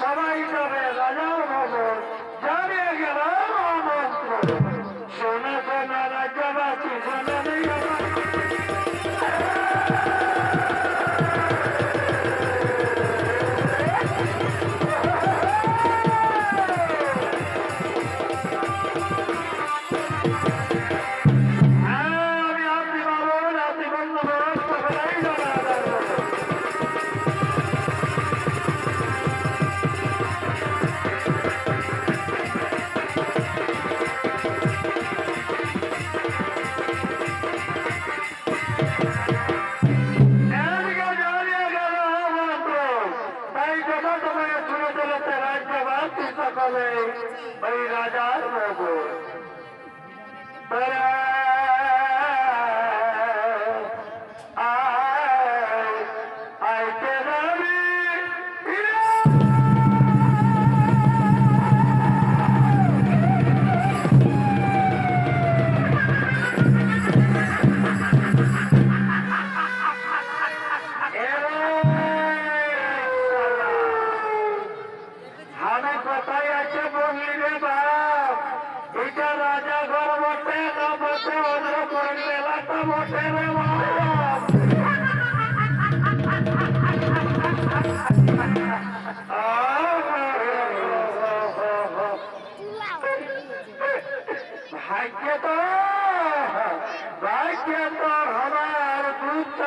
সবাই যাবে রাজার ভবন। রাজ্যবাসী সকলে ওই রাজার মগর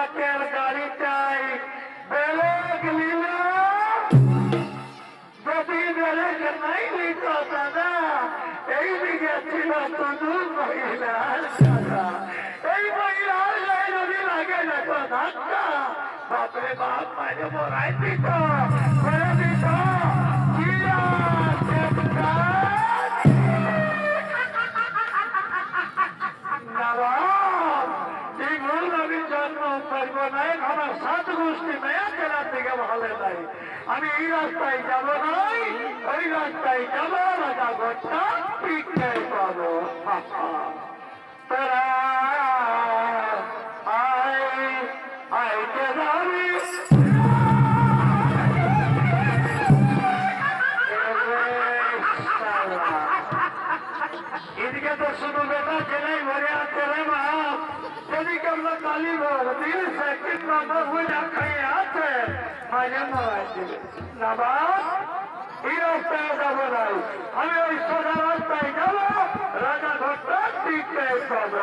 দু চাকের গাড়ি চাই বেলেগ লীলা যদি বেলেগ নাই নিত দাদা এই দিকে ছিল শুধু মহিলার দাদা এই মহিলার গায়ে যদি লাগে না তো বাপরে বাপ মাঝে মরাই আমি এই রাস্তায় যাব নাই ওই রাস্তায় যাব রাজা ঘরটা পিঠে পাবো তোরা এদিকে তো শুধু বেটা জেলাই ভরে আছে রে বাপ এদিকে আমরা কালী ভোর দিন সেকেন্ড নম্বর হয়ে খাইয়ে আছে। মাঝে মারা দিবে না বাপ এই রাস্তায় যাব নাই। আমি ওই সোজা রাস্তায় যাব রাজা দিকতে পাবো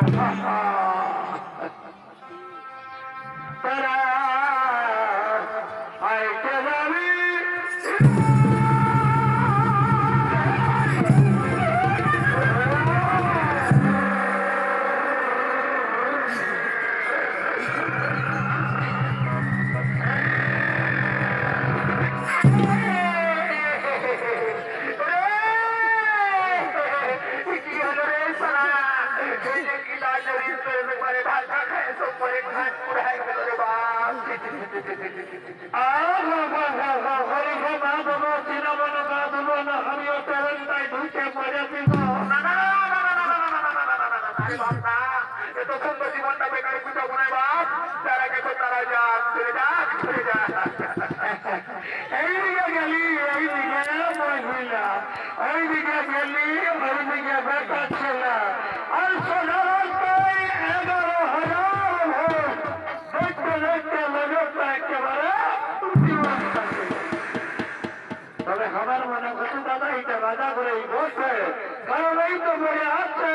এত জীবনটা বেকারে বুঝাবো না বাপ, তারা গেছে তারা যাক ছেড়ে যাক ছেড়ে যাক। এইদিকে গেলি এইদিকে মহিলা ওইদিকে গেলি ওইদিকে বেটা ছেলে। আর সোজা রাস্তায় এগারো হাজার ভোট। দেখতে দেখতে লোকটা একেবারে তবে আমার মনে হচ্ছে দাদা, এইটা রাজা করে বসে কারণ এই তো বলে আছে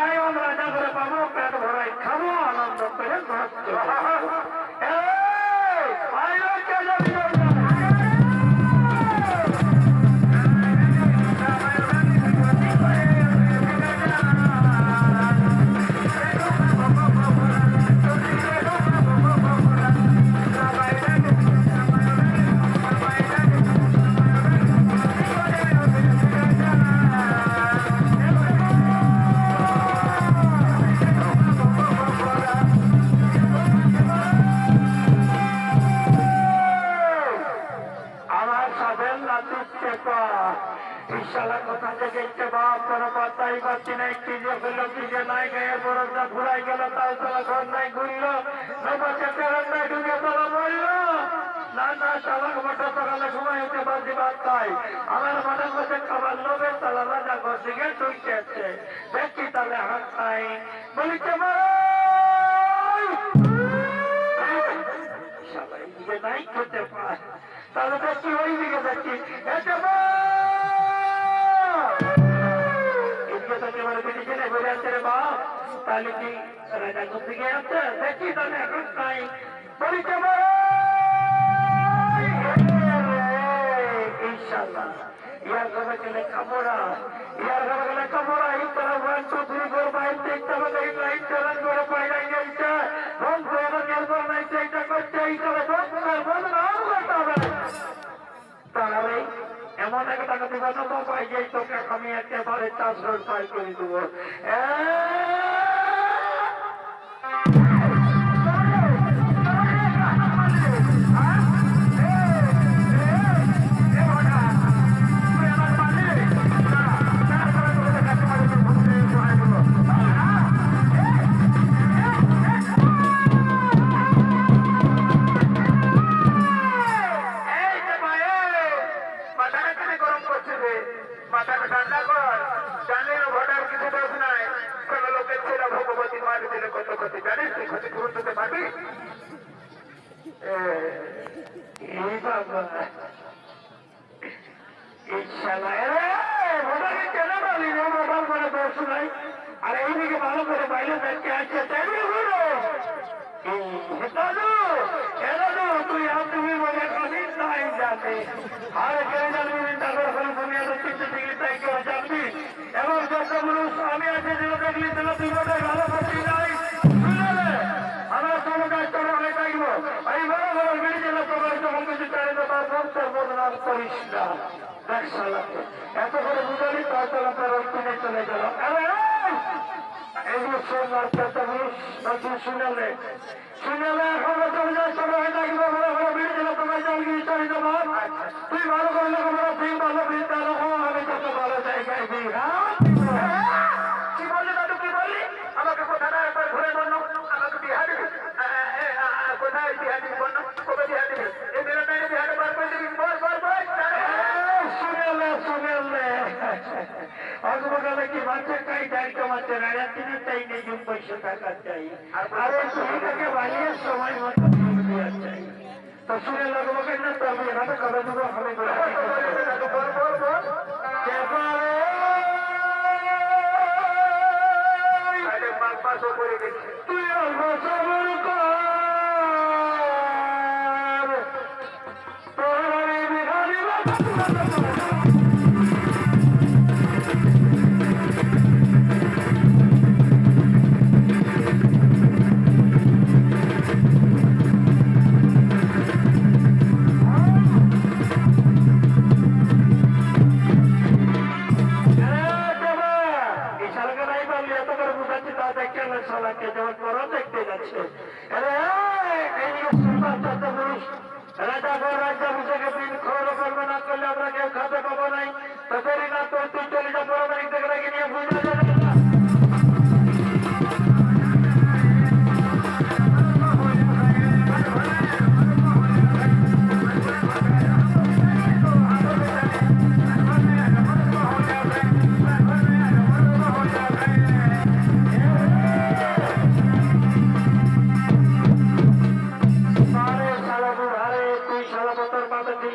বাপ কোনো পাত্তাই পাচ্ছি নাই। কি যে যে নাই, গায়ে বরফটা ঘুরাই গেল, তাও ঘর নাই, ঘুরলো। নৌকাকে ফেরত ঢুকে তোলা বলল না না, চালাক মোটা সকালে হতে বাজি ভাত খাই আমার মনে করছে খাবার লোভে তালা রাজা ঘর দিকে ঢুকছে দেখি তাহলে হাত খাই বলি কেমন সবাই নাই পায় তাহলে দেখছি ওই দিকে দেখছি এতে বেশি ছেলে বলে আছে রে বাপ, তাহলে কি রাজা ঘর দিকে আছে দেখি তাহলে এখন নাই বলি! কেমন ইনশাল্লাহ ইয়ার ঘরে গেলে কামড়া ইয়ার ঘরে গেলে কামড়া এই তারা ওয়ান এমন একটা টাকা দিবা না তো পাই যাই তোকে আমি একেবারে চাষ পাই করে দেবো। বাবা কেন বলি রে মোবাইল করে দোষ নাই আর এইদিকে ভালো করে বাইরে দেখতে আসছে তাই গুলো দাদু এ দাদু তুই আর তুমি বলে কদিন নাই জানবি চেষ্টা করিস বলছি শুনালে শুনালে এখন হয়ে থাকবে বড় বড় মেডিকেল তোমার জল গিয়ে চলে যাব তুই ভালো করলে বড় তুই ভালো বিদ্যা রকম আমি তত ভালো জায়গায় দিই হ্যাঁ? কি বললি দাদু কি বললি? আমাকে কোথাটা একবার ঘুরে বলল আমাকে বিহা দিবি আ, আ, আ, আ, কোথায় বিহা দিবি বলল কবে বিহা দিবি এই মেলা টাইমে বিহাটা বার করে দিবি। বল বল বল। শুনেলে শুনেলে অগমকালে কি বাচ্চা কাই দায়িত্ব মাত্র রাজা তিনে চাই নেই জুম পয়সা টাকা চাই। আর ওই ছবিটাকে বানিয়ে সময় মতো জুম দেওয়া চাই। তো শুনে লগমকে না, তো আমি এখানে করে দেবো আমি বলে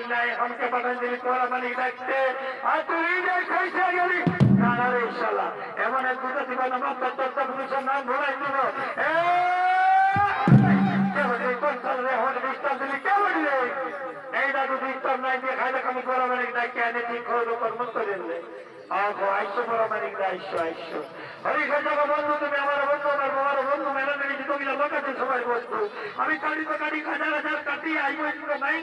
নাই, আমাকে পাঠান দিলি তোরা মালিক ডাকতে, আর তুই নিজেই খাইছে গেলি। না, না রে শালা, এমন এক দুটো দিবা না, তত্ত্ব পুরুষের নাম ভুলাই দিব। এ! কে বলে, কোন শালা রে, হঠাৎ disturb দিলি, কে বললে? এই দাদু disturb নাই দিয়ে খাইলে আমি তোরা মালিক ডাকতে আনি, ঠিক হইল, কর্ম করে দিলে। আইসো তোরা মালিক আইসো, আমি নাই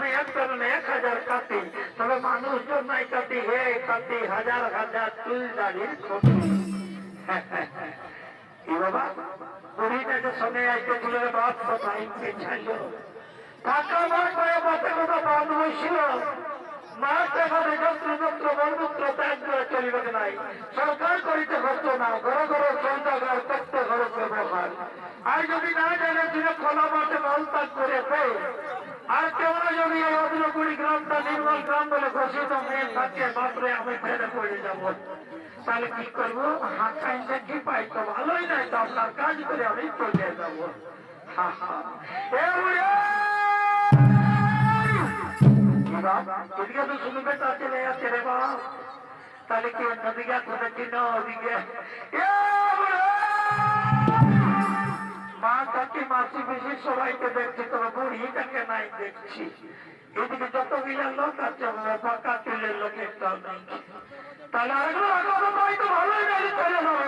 নাই এক কারণে এক হাজার কাটি। তবে মানুষজন নাই কাটি হে কাটি হাজার হাজার চুল ক্ষতি কি বাবা বুড়িটাকে সঙ্গে আইতে ছিল বাপ কোথায় পেছাইল টাকা মার করে বাতে কথা বাঁধ বসছিল মাছ এখানে যত্র যত্র বন্ধুত্র ত্যাগ করে চলিবে নাই। আর যদি না জানে দিনে খোলা মাঠে মলত্যাগ করেছে আর কেমন যদি এই অগ্রকুড়ি গ্রামটা নির্মল গ্রাম বলে ঘোষিত মেয়ে থাকে মাত্র আমি ফেলে পড়ে যাব। তাহলে কি করব? হাত টাইমটা কি পাই তো ভালোই নাই তো, আপনার কাজ করে আমি চলে যাব। হা হা! এদিকে তো শুনবে তা চলে যাচ্ছে রে বাপ। তাহলে কি অন্যদিকে খুঁজেছি না ওদিকে? মা কাকি মাসি বেশি সবাইকে দেখছি, তবে বুড়িটাকে নাই দেখছি। এদিকে যত মিলার লোক আছে, আমরা ফাঁকা তুলের লোকের তাহলে আগে আগে ভাই তো ভালোই গাড়ি চলে যাব